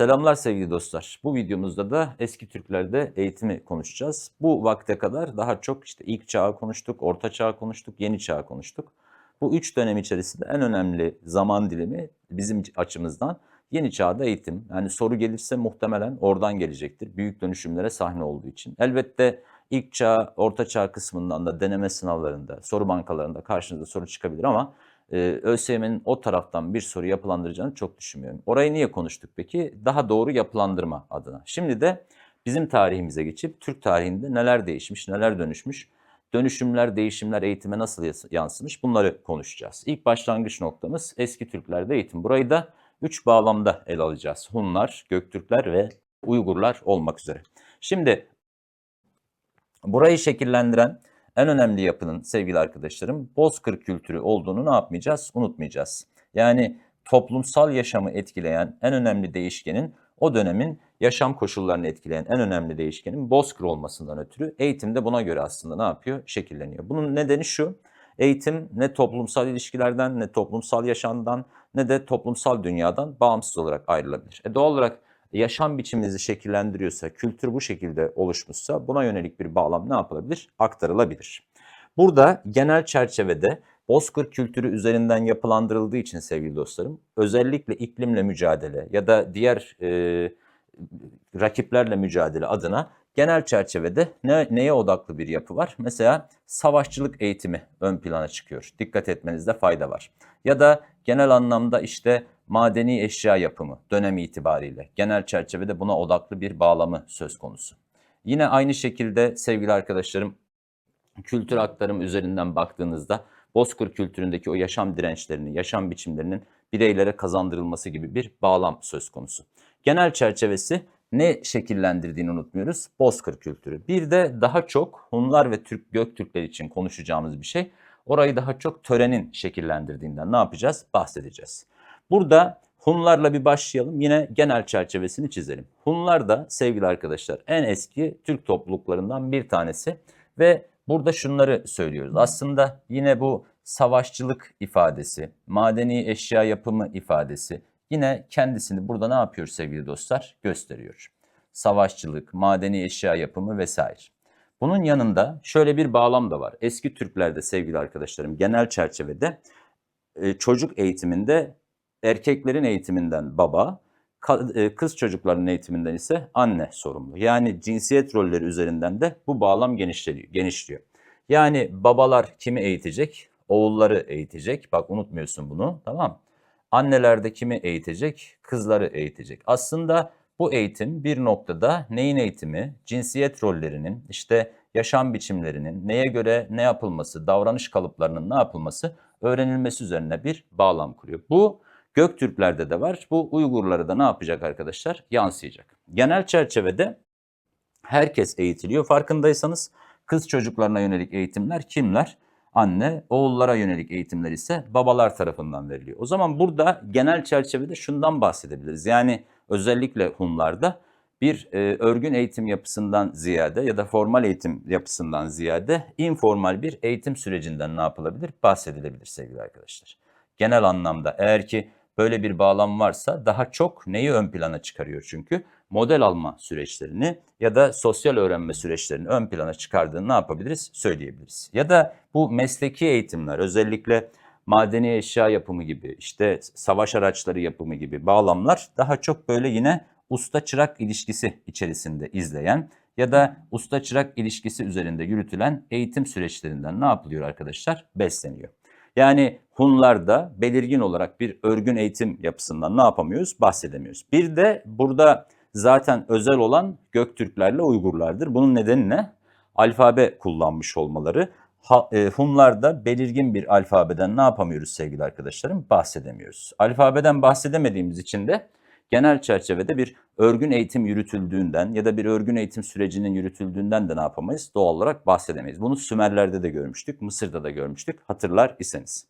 Selamlar sevgili dostlar. Bu videomuzda da eski Türklerde eğitimi konuşacağız. Bu vakte kadar daha çok işte ilk çağı konuştuk, orta çağı konuştuk, yeni çağı konuştuk. Bu üç dönem içerisinde en önemli zaman dilimi bizim açımızdan yeni çağda eğitim. Yani soru gelirse muhtemelen oradan gelecektir. Büyük dönüşümlere sahne olduğu için. Elbette ilk çağ, orta çağ kısmından da deneme sınavlarında, soru bankalarında karşınıza soru çıkabilir ama e, ÖSYM'nin o taraftan bir soru yapılandıracağını çok düşünmüyorum. Orayı niye konuştuk peki? Daha doğru yapılandırma adına. Şimdi de bizim tarihimize geçip Türk tarihinde neler değişmiş, neler dönüşmüş, dönüşümler, değişimler eğitime nasıl yansımış bunları konuşacağız. İlk başlangıç noktamız eski Türklerde eğitim. Burayı da üç bağlamda ele alacağız. Hunlar, Göktürkler ve Uygurlar olmak üzere. Şimdi burayı şekillendiren en önemli yapının sevgili arkadaşlarım bozkır kültürü olduğunu ne yapmayacağız? Unutmayacağız. Yani toplumsal yaşamı etkileyen en önemli değişkenin o dönemin yaşam koşullarını etkileyen en önemli değişkenin bozkır olmasından ötürü eğitim de buna göre aslında ne yapıyor? Şekilleniyor. Bunun nedeni şu. Eğitim ne toplumsal ilişkilerden ne toplumsal yaşamdan ne de toplumsal dünyadan bağımsız olarak ayrılabilir. E doğal olarak yaşam biçiminizi şekillendiriyorsa, kültür bu şekilde oluşmuşsa buna yönelik bir bağlam ne yapılabilir? Aktarılabilir. Burada genel çerçevede Bozkır kültürü üzerinden yapılandırıldığı için sevgili dostlarım, özellikle iklimle mücadele ya da diğer e, rakiplerle mücadele adına genel çerçevede ne, neye odaklı bir yapı var? Mesela savaşçılık eğitimi ön plana çıkıyor. Dikkat etmenizde fayda var. Ya da genel anlamda işte madeni eşya yapımı dönem itibariyle genel çerçevede buna odaklı bir bağlamı söz konusu. Yine aynı şekilde sevgili arkadaşlarım kültür aktarım üzerinden baktığınızda Bozkır kültüründeki o yaşam dirençlerini, yaşam biçimlerinin bireylere kazandırılması gibi bir bağlam söz konusu. Genel çerçevesi ne şekillendirdiğini unutmuyoruz? Bozkır kültürü. Bir de daha çok Hunlar ve Türk Göktürkler için konuşacağımız bir şey. Orayı daha çok törenin şekillendirdiğinden ne yapacağız? Bahsedeceğiz. Burada Hunlarla bir başlayalım. Yine genel çerçevesini çizelim. Hunlar da sevgili arkadaşlar en eski Türk topluluklarından bir tanesi ve burada şunları söylüyoruz. Aslında yine bu savaşçılık ifadesi, madeni eşya yapımı ifadesi yine kendisini burada ne yapıyor sevgili dostlar? Gösteriyor. Savaşçılık, madeni eşya yapımı vesaire. Bunun yanında şöyle bir bağlam da var. Eski Türklerde sevgili arkadaşlarım genel çerçevede e, çocuk eğitiminde erkeklerin eğitiminden baba, e, kız çocuklarının eğitiminden ise anne sorumlu. Yani cinsiyet rolleri üzerinden de bu bağlam genişliyor. Yani babalar kimi eğitecek? Oğulları eğitecek. Bak unutmuyorsun bunu tamam Anneler de kimi eğitecek? Kızları eğitecek. Aslında bu eğitim bir noktada neyin eğitimi? Cinsiyet rollerinin, işte yaşam biçimlerinin, neye göre ne yapılması, davranış kalıplarının ne yapılması öğrenilmesi üzerine bir bağlam kuruyor. Bu Göktürklerde de var. Bu Uygurlara da ne yapacak arkadaşlar? Yansıyacak. Genel çerçevede herkes eğitiliyor. Farkındaysanız kız çocuklarına yönelik eğitimler kimler? Anne, oğullara yönelik eğitimler ise babalar tarafından veriliyor. O zaman burada genel çerçevede şundan bahsedebiliriz. Yani özellikle Hunlarda bir e, örgün eğitim yapısından ziyade ya da formal eğitim yapısından ziyade informal bir eğitim sürecinden ne yapılabilir? Bahsedilebilir sevgili arkadaşlar. Genel anlamda eğer ki böyle bir bağlam varsa daha çok neyi ön plana çıkarıyor çünkü? Model alma süreçlerini ya da sosyal öğrenme süreçlerini ön plana çıkardığını ne yapabiliriz? Söyleyebiliriz. Ya da bu mesleki eğitimler özellikle madeni eşya yapımı gibi işte savaş araçları yapımı gibi bağlamlar daha çok böyle yine usta çırak ilişkisi içerisinde izleyen ya da usta çırak ilişkisi üzerinde yürütülen eğitim süreçlerinden ne yapılıyor arkadaşlar? Besleniyor. Yani Hunlarda belirgin olarak bir örgün eğitim yapısından ne yapamıyoruz? Bahsedemiyoruz. Bir de burada zaten özel olan Göktürklerle Uygurlardır. Bunun nedeni ne? Alfabe kullanmış olmaları. Ha, e, Hunlarda belirgin bir alfabeden ne yapamıyoruz sevgili arkadaşlarım? Bahsedemiyoruz. Alfabeden bahsedemediğimiz için de genel çerçevede bir örgün eğitim yürütüldüğünden ya da bir örgün eğitim sürecinin yürütüldüğünden de ne yapamayız? Doğal olarak bahsedemeyiz. Bunu Sümerler'de de görmüştük, Mısır'da da görmüştük hatırlar iseniz.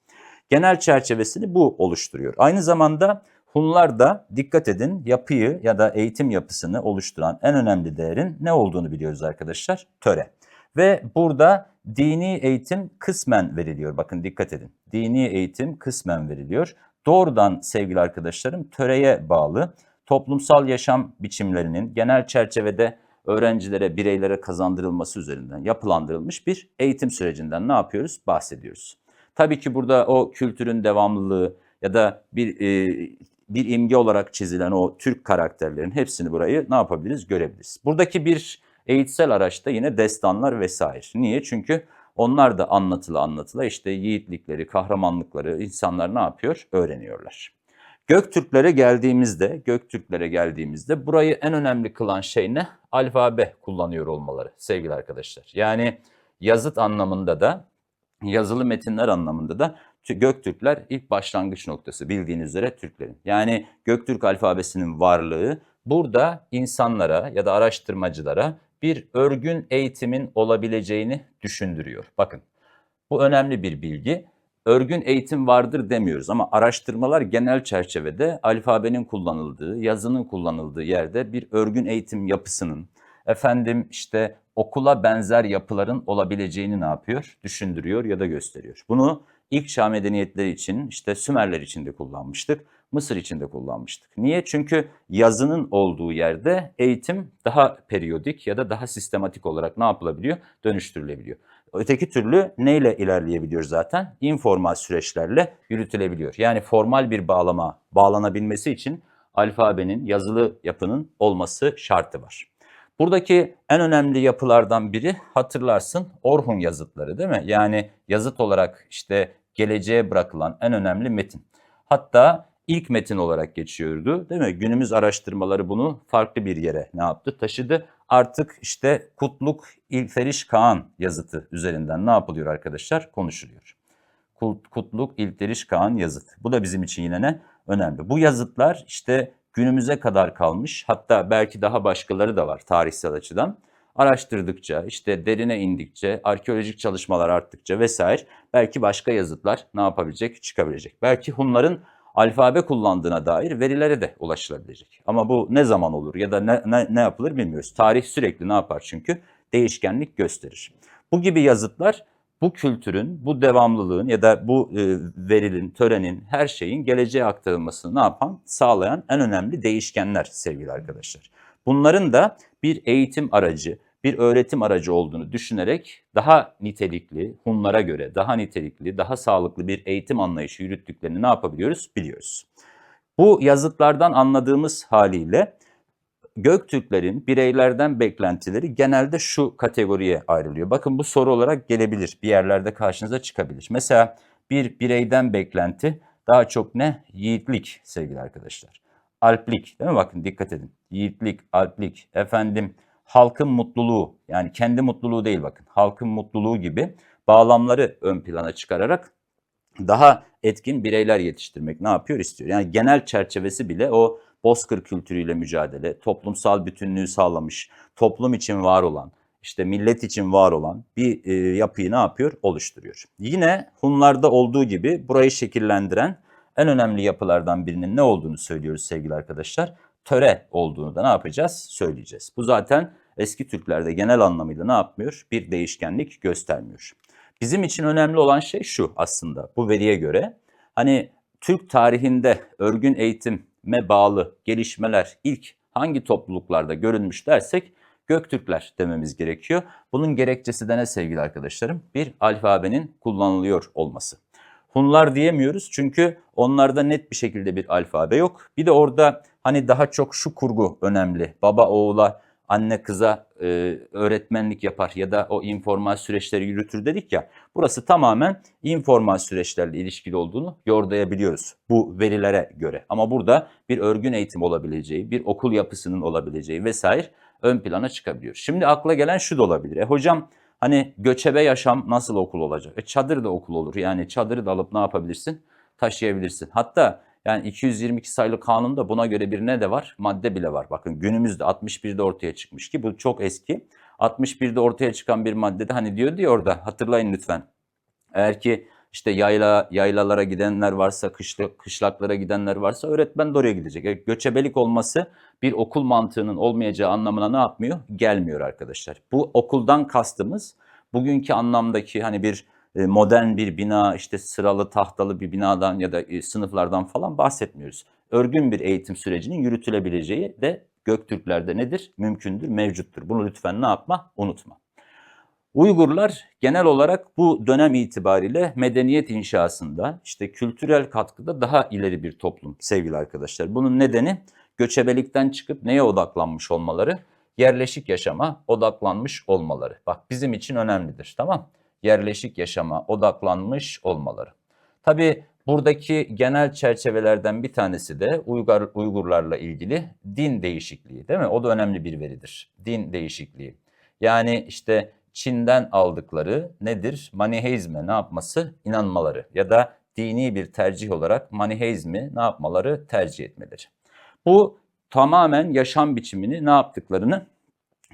Genel çerçevesini bu oluşturuyor. Aynı zamanda Hunlar da dikkat edin yapıyı ya da eğitim yapısını oluşturan en önemli değerin ne olduğunu biliyoruz arkadaşlar? Töre. Ve burada dini eğitim kısmen veriliyor. Bakın dikkat edin. Dini eğitim kısmen veriliyor. Doğrudan sevgili arkadaşlarım töreye bağlı. toplumsal yaşam biçimlerinin genel çerçevede öğrencilere, bireylere kazandırılması üzerinden yapılandırılmış bir eğitim sürecinden ne yapıyoruz? Bahsediyoruz. Tabii ki burada o kültürün devamlılığı ya da bir e, bir imge olarak çizilen o Türk karakterlerin hepsini burayı ne yapabiliriz? Görebiliriz. Buradaki bir eğitsel araçta yine destanlar vesaire. Niye? Çünkü onlar da anlatılı anlatıla işte yiğitlikleri, kahramanlıkları insanlar ne yapıyor? Öğreniyorlar. Göktürklere geldiğimizde, Göktürklere geldiğimizde burayı en önemli kılan şey ne? Alfabe kullanıyor olmaları sevgili arkadaşlar. Yani yazıt anlamında da, yazılı metinler anlamında da Göktürkler ilk başlangıç noktası bildiğiniz üzere Türklerin. Yani Göktürk alfabesinin varlığı burada insanlara ya da araştırmacılara bir örgün eğitimin olabileceğini düşündürüyor. Bakın bu önemli bir bilgi. Örgün eğitim vardır demiyoruz ama araştırmalar genel çerçevede alfabenin kullanıldığı, yazının kullanıldığı yerde bir örgün eğitim yapısının, efendim işte okula benzer yapıların olabileceğini ne yapıyor? Düşündürüyor ya da gösteriyor. Bunu ilk çağ medeniyetleri için işte Sümerler için de kullanmıştık. Mısır için de kullanmıştık. Niye? Çünkü yazının olduğu yerde eğitim daha periyodik ya da daha sistematik olarak ne yapılabiliyor? Dönüştürülebiliyor. Öteki türlü neyle ilerleyebiliyor zaten? İnformal süreçlerle yürütülebiliyor. Yani formal bir bağlama bağlanabilmesi için alfabenin, yazılı yapının olması şartı var. Buradaki en önemli yapılardan biri hatırlarsın Orhun yazıtları değil mi? Yani yazıt olarak işte geleceğe bırakılan en önemli metin. Hatta ilk metin olarak geçiyordu değil mi? Günümüz araştırmaları bunu farklı bir yere ne yaptı? Taşıdı. Artık işte Kutluk İlferiş Kağan yazıtı üzerinden ne yapılıyor arkadaşlar? Konuşuluyor. Kutluk İlferiş Kağan yazıtı. Bu da bizim için yine ne? Önemli. Bu yazıtlar işte günümüze kadar kalmış. Hatta belki daha başkaları da var tarihsel açıdan. Araştırdıkça, işte derine indikçe, arkeolojik çalışmalar arttıkça vesaire belki başka yazıtlar ne yapabilecek, çıkabilecek. Belki Hunların alfabe kullandığına dair verilere de ulaşılabilecek. Ama bu ne zaman olur ya da ne, ne, ne yapılır bilmiyoruz. Tarih sürekli ne yapar çünkü? Değişkenlik gösterir. Bu gibi yazıtlar bu kültürün, bu devamlılığın ya da bu e, verinin, törenin, her şeyin geleceğe aktarılmasını ne yapan, sağlayan en önemli değişkenler sevgili arkadaşlar. Bunların da bir eğitim aracı, bir öğretim aracı olduğunu düşünerek daha nitelikli, Hunlara göre daha nitelikli, daha sağlıklı bir eğitim anlayışı yürüttüklerini ne yapabiliyoruz? Biliyoruz. Bu yazıtlardan anladığımız haliyle Göktürklerin bireylerden beklentileri genelde şu kategoriye ayrılıyor. Bakın bu soru olarak gelebilir. Bir yerlerde karşınıza çıkabilir. Mesela bir bireyden beklenti daha çok ne? Yiğitlik sevgili arkadaşlar. Alplik değil mi? Bakın dikkat edin. Yiğitlik, alplik, efendim halkın mutluluğu yani kendi mutluluğu değil bakın. Halkın mutluluğu gibi bağlamları ön plana çıkararak daha etkin bireyler yetiştirmek ne yapıyor istiyor. Yani genel çerçevesi bile o bozkır kültürüyle mücadele, toplumsal bütünlüğü sağlamış, toplum için var olan, işte millet için var olan bir e, yapıyı ne yapıyor? Oluşturuyor. Yine Hunlarda olduğu gibi burayı şekillendiren en önemli yapılardan birinin ne olduğunu söylüyoruz sevgili arkadaşlar. Töre olduğunu da ne yapacağız? Söyleyeceğiz. Bu zaten eski Türklerde genel anlamıyla ne yapmıyor? Bir değişkenlik göstermiyor. Bizim için önemli olan şey şu aslında bu veriye göre. Hani Türk tarihinde örgün eğitime bağlı gelişmeler ilk hangi topluluklarda görülmüş dersek Göktürkler dememiz gerekiyor. Bunun gerekçesi de ne sevgili arkadaşlarım? Bir alfabenin kullanılıyor olması. Hunlar diyemiyoruz çünkü onlarda net bir şekilde bir alfabe yok. Bir de orada hani daha çok şu kurgu önemli. Baba oğula anne kıza e, öğretmenlik yapar ya da o informal süreçleri yürütür dedik ya. Burası tamamen informal süreçlerle ilişkili olduğunu yordayabiliyoruz bu verilere göre. Ama burada bir örgün eğitim olabileceği, bir okul yapısının olabileceği vesaire ön plana çıkabiliyor. Şimdi akla gelen şu da olabilir. E hocam hani göçebe yaşam nasıl okul olacak? E çadır da okul olur. Yani çadırı da alıp ne yapabilirsin? Taşıyabilirsin. Hatta yani 222 sayılı kanunda buna göre bir ne de var? Madde bile var. Bakın günümüzde 61'de ortaya çıkmış ki bu çok eski. 61'de ortaya çıkan bir maddede hani diyor diyor orada hatırlayın lütfen. Eğer ki işte yayla yaylalara gidenler varsa, kışla, kışlaklara gidenler varsa öğretmen de oraya gidecek. Yani göçebelik olması bir okul mantığının olmayacağı anlamına ne yapmıyor? Gelmiyor arkadaşlar. Bu okuldan kastımız bugünkü anlamdaki hani bir e, modern bir bina işte sıralı tahtalı bir binadan ya da e, sınıflardan falan bahsetmiyoruz. örgün bir eğitim sürecinin yürütülebileceği de Göktürklerde nedir? Mümkündür, mevcuttur. Bunu lütfen ne yapma? Unutma. Uygurlar genel olarak bu dönem itibariyle medeniyet inşasında işte kültürel katkıda daha ileri bir toplum sevgili arkadaşlar. Bunun nedeni göçebelikten çıkıp neye odaklanmış olmaları? Yerleşik yaşama odaklanmış olmaları. Bak bizim için önemlidir tamam Yerleşik yaşama odaklanmış olmaları. Tabi buradaki genel çerçevelerden bir tanesi de Uygur, Uygurlarla ilgili din değişikliği değil mi? O da önemli bir veridir. Din değişikliği. Yani işte Çin'den aldıkları nedir? Maniheizme ne yapması? İnanmaları ya da dini bir tercih olarak maniheizmi ne yapmaları? Tercih etmeleri. Bu tamamen yaşam biçimini ne yaptıklarını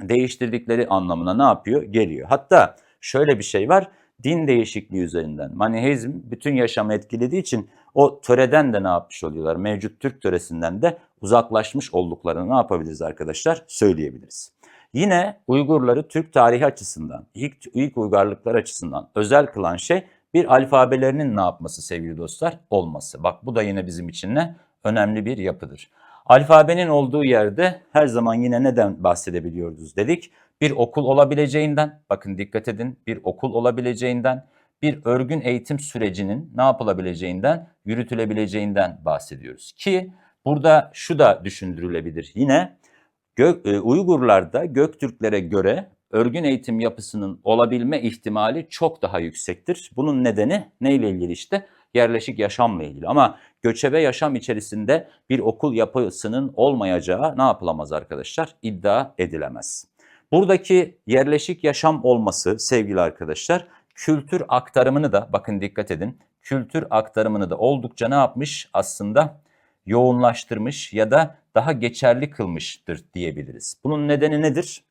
değiştirdikleri anlamına ne yapıyor? Geliyor. Hatta şöyle bir şey var. Din değişikliği üzerinden maniheizm bütün yaşamı etkilediği için o töreden de ne yapmış oluyorlar? Mevcut Türk töresinden de uzaklaşmış olduklarını ne yapabiliriz arkadaşlar? Söyleyebiliriz. Yine Uygurları Türk tarihi açısından, ilk, ilk uygarlıklar açısından özel kılan şey bir alfabelerinin ne yapması sevgili dostlar? Olması. Bak bu da yine bizim için ne? Önemli bir yapıdır. Alfabenin olduğu yerde her zaman yine neden bahsedebiliyoruz dedik? Bir okul olabileceğinden, bakın dikkat edin, bir okul olabileceğinden, bir örgün eğitim sürecinin ne yapılabileceğinden, yürütülebileceğinden bahsediyoruz. Ki burada şu da düşündürülebilir. Yine Gök, e, Uygurlarda Göktürklere göre örgün eğitim yapısının olabilme ihtimali çok daha yüksektir. Bunun nedeni neyle ilgili işte? Yerleşik yaşamla ilgili. Ama göçebe yaşam içerisinde bir okul yapısının olmayacağı ne yapılamaz arkadaşlar? İddia edilemez. Buradaki yerleşik yaşam olması sevgili arkadaşlar kültür aktarımını da bakın dikkat edin. Kültür aktarımını da oldukça ne yapmış aslında? yoğunlaştırmış ya da daha geçerli kılmıştır diyebiliriz. Bunun nedeni nedir?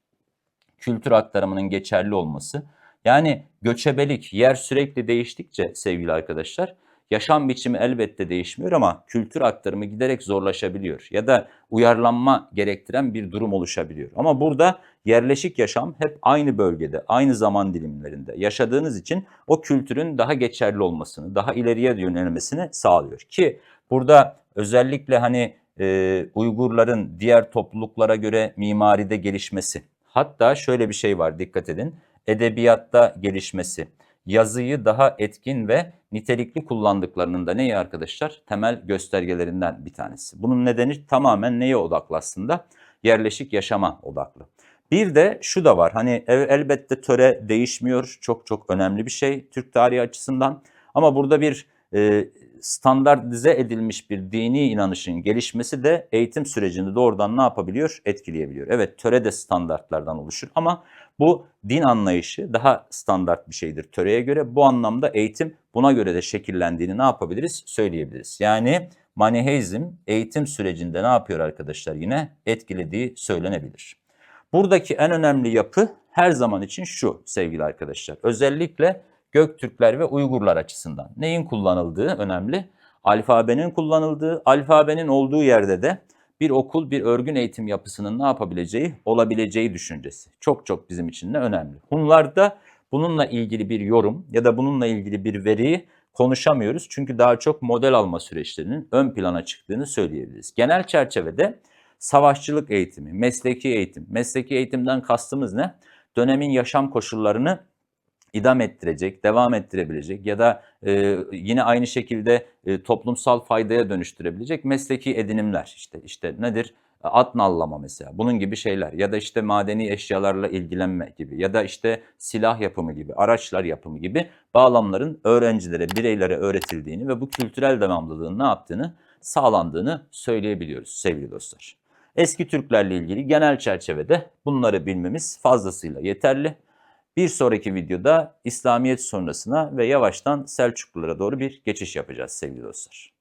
Kültür aktarımının geçerli olması. Yani göçebelik, yer sürekli değiştikçe sevgili arkadaşlar, yaşam biçimi elbette değişmiyor ama kültür aktarımı giderek zorlaşabiliyor ya da uyarlanma gerektiren bir durum oluşabiliyor. Ama burada yerleşik yaşam hep aynı bölgede, aynı zaman dilimlerinde yaşadığınız için o kültürün daha geçerli olmasını, daha ileriye yönelmesini sağlıyor. Ki burada özellikle hani e, Uygurların diğer topluluklara göre mimaride gelişmesi. Hatta şöyle bir şey var dikkat edin. Edebiyatta gelişmesi. Yazıyı daha etkin ve nitelikli kullandıklarının da neyi arkadaşlar? Temel göstergelerinden bir tanesi. Bunun nedeni tamamen neye odaklı aslında? Yerleşik yaşama odaklı. Bir de şu da var hani elbette töre değişmiyor çok çok önemli bir şey Türk tarihi açısından. Ama burada bir e, standartize edilmiş bir dini inanışın gelişmesi de eğitim sürecinde doğrudan ne yapabiliyor? Etkileyebiliyor. Evet töre de standartlardan oluşur ama bu din anlayışı daha standart bir şeydir töreye göre. Bu anlamda eğitim buna göre de şekillendiğini ne yapabiliriz? Söyleyebiliriz. Yani Maniheizm eğitim sürecinde ne yapıyor arkadaşlar yine etkilediği söylenebilir. Buradaki en önemli yapı her zaman için şu sevgili arkadaşlar. Özellikle Göktürkler ve Uygurlar açısından. Neyin kullanıldığı önemli. Alfabenin kullanıldığı, alfabenin olduğu yerde de bir okul, bir örgün eğitim yapısının ne yapabileceği, olabileceği düşüncesi. Çok çok bizim için de önemli. Bunlarda bununla ilgili bir yorum ya da bununla ilgili bir veriyi konuşamıyoruz. Çünkü daha çok model alma süreçlerinin ön plana çıktığını söyleyebiliriz. Genel çerçevede savaşçılık eğitimi, mesleki eğitim. Mesleki eğitimden kastımız ne? Dönemin yaşam koşullarını idam ettirecek, devam ettirebilecek ya da e, yine aynı şekilde e, toplumsal faydaya dönüştürebilecek mesleki edinimler işte işte nedir? At nallama mesela bunun gibi şeyler ya da işte madeni eşyalarla ilgilenme gibi ya da işte silah yapımı gibi, araçlar yapımı gibi bağlamların öğrencilere, bireylere öğretildiğini ve bu kültürel devamlılığın ne yaptığını sağlandığını söyleyebiliyoruz sevgili dostlar. Eski Türklerle ilgili genel çerçevede bunları bilmemiz fazlasıyla yeterli. Bir sonraki videoda İslamiyet sonrasına ve yavaştan Selçuklulara doğru bir geçiş yapacağız sevgili dostlar.